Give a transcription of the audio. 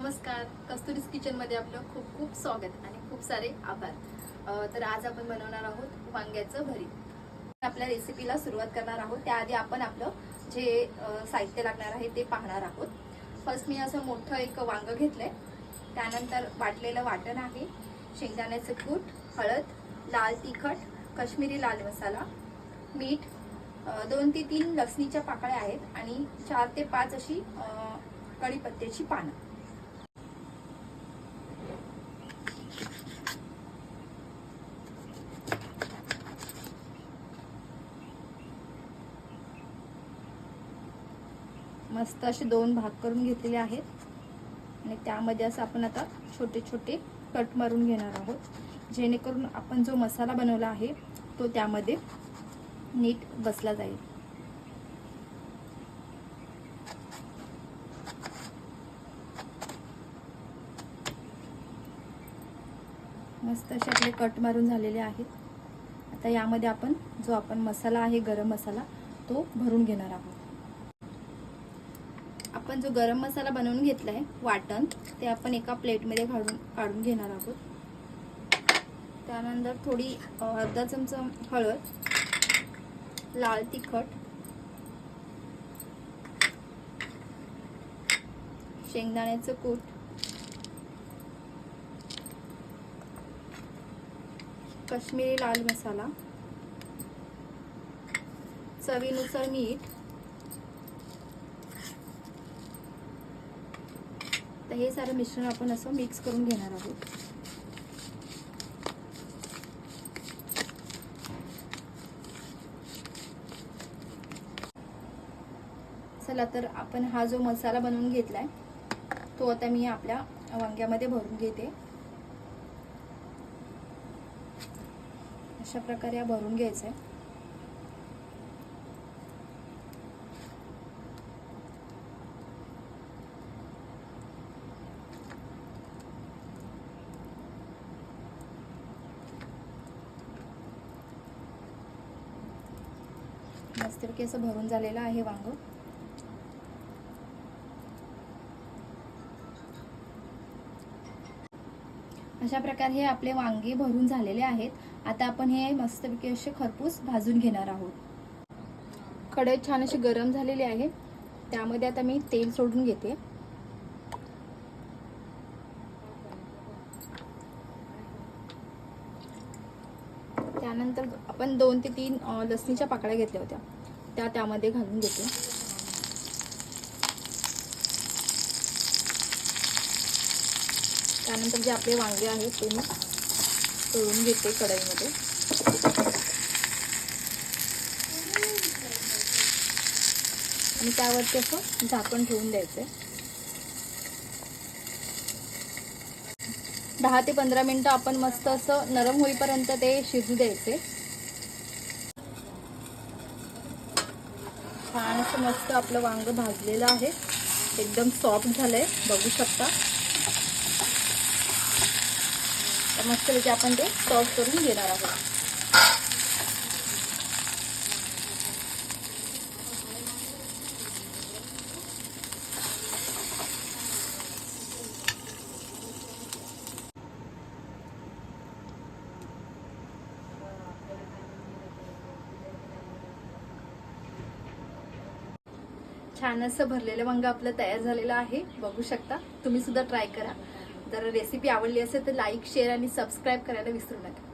नमस्कार. कस्तुरीज किचनमध्ये आपलं खूप खूप स्वागत आणि खूप सारे आभार. तर आज आपण बनवणार आहोत वांग्याचं भरीत. आपल्या रेसिपीला सुरुवात करणार आहोत. त्याआधी आपण आपलं जे साहित्य लागणार आहे ते पाहणार आहोत. फर्स्ट मी असं मोठं एक वांगं घेतलं आहे त्यानंतर वाटलेलं वाटण आहे. शेंगदाण्याचं कूट हळद लाल तिखट कश्मीरी लाल मसाला मीठ दोन ते तीन लसणीच्या पाकळ्या आहेत आणि चार ते पाच अशी कढीपत्त्याची पानं. मस्त असे दोन भाग करून घेतलेले आहेत. आणि त्यामध्ये असं आपण आता छोटे छोटे कट मारून घेणार आहोत. जेणेकरून आपण जो मसाला बनवला आहे तो त्यामध्ये नीट बसला जाईल. मस्त असे आपले कट मारून झालेले आहेत. आता यामध्ये आपण जो आपण मसाला आहे गरम मसाला तो भरून घेणार आहोत. आपण जो गरम मसाला बनवून घेतला आहे वाटण ते आपण एका प्लेटमध्ये काढून काढून घेणार आहोत. त्यानंतर थोडी अर्धा चमचा हळद लाल तिखट शेंगदाण्याचं कूट काश्मीरी लाल मसाला चवीनुसार मीठ तर हे सारं मिश्रण आपण असं मिक्स करून घेणार आहोत. चला तर आपण हा जो मसाला बनवून घेतलाय तो आता मी आपल्या वांग्यामध्ये भरून घेते. अशा प्रकारे हा भरून घ्यायचा आहे. मस्तपैकी असं भरून झालेलं आहे वांग. अशा प्रकारे हे आपले वांगे भरून झालेले आहेत. आता आपण हे मस्तपैकी असे खरपूस भाजून घेणार आहोत. कढई छान अशी गरम झालेली आहे. त्यामध्ये आता मी तेल सोडून घेते. त्यानंतर आपण दोन ते तीन लसणीच्या पाकळ्या घेतल्या होत्या. त्या त्यामध्ये घालून घेते. त्यानंतर जे आपले वांगे आहेत ते मी तळून घेते कढईमध्ये. आणि त्यावरती असं झाकण ठेवून द्यायचंय दहा ते पंधरा मिनिटं आपण मस्त असं नरम होईपर्यंत ते शिजू द्यायचे. छान असं मस्त आपलं वांग भाजलेलं आहे. एकदम सॉफ्ट झालंय. बघू शकता. तर मस्त आपण ते सॉफ्ट करून घेणार आहोत. छान असं भरलेलं वांग आपलं तयार झालेलं आहे. बघू शकता. तुम्ही सुद्धा ट्राय करा. जर रेसिपी आवडली असेल तर लाईक शेअर आणि सबस्क्राईब करायला विसरू नका.